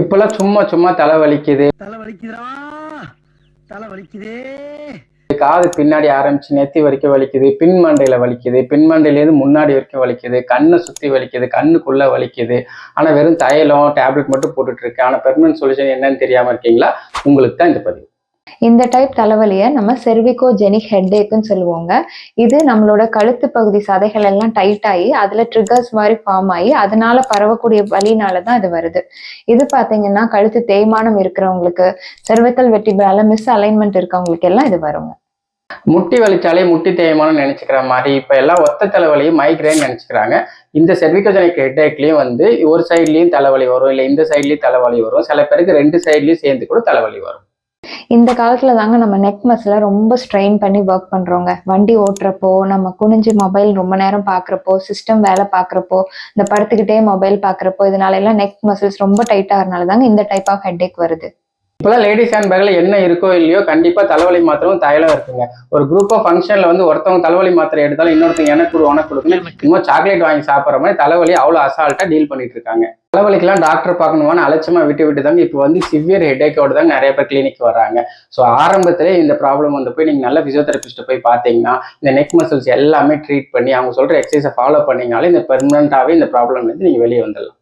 இப்பெல்லாம் சும்மா சும்மா தலை வலிக்குது. தலை வலிக்குதுடா. தலை வலிக்குதே. காது பின்னாடி ஆரம்பிச்சு நெத்தி வரைக்கும் வலிக்குது பின் மண்டையில வலிக்குது பின் மண்டையிலேருந்து முன்னாடி வரைக்கும் வலிக்குது கண்ணை சுத்தி வலிக்குது கண்ணுக்குள்ள வலிக்குது. ஆனா வெறும் தைலம் டேப்லெட் மட்டும் போட்டுட்டு இருக்கு ஆனா பெர்மனன்ட் சொல்யூஷன் என்னன்னு தெரியாம இருக்கீங்களா? உங்களுக்கு தான் இந்த பதிவு. இந்த டைப் தலைவலியை நம்ம செர்விகோஜெனிக் ஹெட்டேக்குன்னு சொல்லுவோங்க. இது நம்மளோட கழுத்து பகுதி சதைகள் எல்லாம் டைட் ஆகி அதுல ட்ரிகர்ஸ் மாதிரி ஃபார்ம் ஆகி அதனால பரவக்கூடிய வழினால தான் இது வருது. இது பாத்தீங்கன்னா கழுத்து தேய்மானம் இருக்கிறவங்களுக்கு செர்விக்கல் வெட்டிபிளால மிஸ் அலைன்மெண்ட் இருக்கவங்களுக்கு எல்லாம் இது வருங்க. முட்டி வலிச்சாலே முட்டி தேய்மானம் நினைச்சுக்கிற மாதிரி இப்ப எல்லாம் ஒத்த தலைவலியும் மைக்ரேன் நினைச்சுக்கிறாங்க. இந்த செர்விகோஜெனிக் ஹெட்டேக்லயும் வந்து ஒரு சைட்லயும் தலைவலி வரும் இல்ல இந்த சைட்லயும் தலைவலி வரும். சில பேருக்கு ரெண்டு சைட்லயும் சேர்ந்து கூட தலைவலி வரும். இந்த காலத்துல தாங்க நம்ம நெக் மசில ரொம்ப ஸ்ட்ரெயின் பண்ணி ஒர்க் பண்றோங்க. வண்டி ஓட்டுறப்போ நம்ம குனிஞ்சு மொபைல் ரொம்ப நேரம் பாக்குறப்போ சிஸ்டம் வேலை பாக்குறப்போ இந்த படுத்துக்கிட்டே மொபைல் பாக்குறப்போ இதனால எல்லாம் நெக் மசில்ஸ் ரொம்ப டைட் ஆகிறதுனால தாங்க இந்த டைப் ஆஃப் ஹெட்டேக் வருது. இப்பெல்லாம் லேடிஸ் ஹேண்ட் பேக்ல என்ன இருக்கோ இல்லையோ கண்டிப்பா தலைவலி மாத்திரம் தைலம் இருக்குங்க. ஒரு குரூப் ஆஃப் ஃபங்க்ஷன்ல வந்து ஒருத்தவங்க தலைவலி மாத்திரை எடுத்தாலும் இன்னொருத்தங்க எனக்கு கொடு உனக்கு கொடுக்கணும். இன்னும் சாக்லேட் வாங்கி சாப்பிட்ற மாதிரி தலைவலி அவ்வளோ அசால்ட்டா டீல் பண்ணிட்டு இருக்காங்க. தலைவலிக்கெல்லாம் டாக்டர் பார்க்கணுமான்னு அலட்சமா விட்டு விட்டு தாங்க இப்போ வந்து சிவியர் ஹெட்டேக்கோட தான் நிறைய பேர் கிளினிக் வராங்க ஸோ ஆரம்பத்திலே இந்த ப்ராப்ளம் வந்து போய் நீங்கள் நல்ல ஃபிசியோதெரபிஸ்ட்டை போய் பார்த்தீங்கன்னா இந்த நெக் மசில்ஸ் எல்லாமே ட்ரீட் பண்ணி அவங்க சொல்ற எக்ஸசைஸை ஃபாலோ பண்ணீங்கனாலே இந்த பெர்மனண்டாகவே இந்த ப்ராப்ளம்லேருந்து நீங்கள் வெளியே வந்துடலாம்.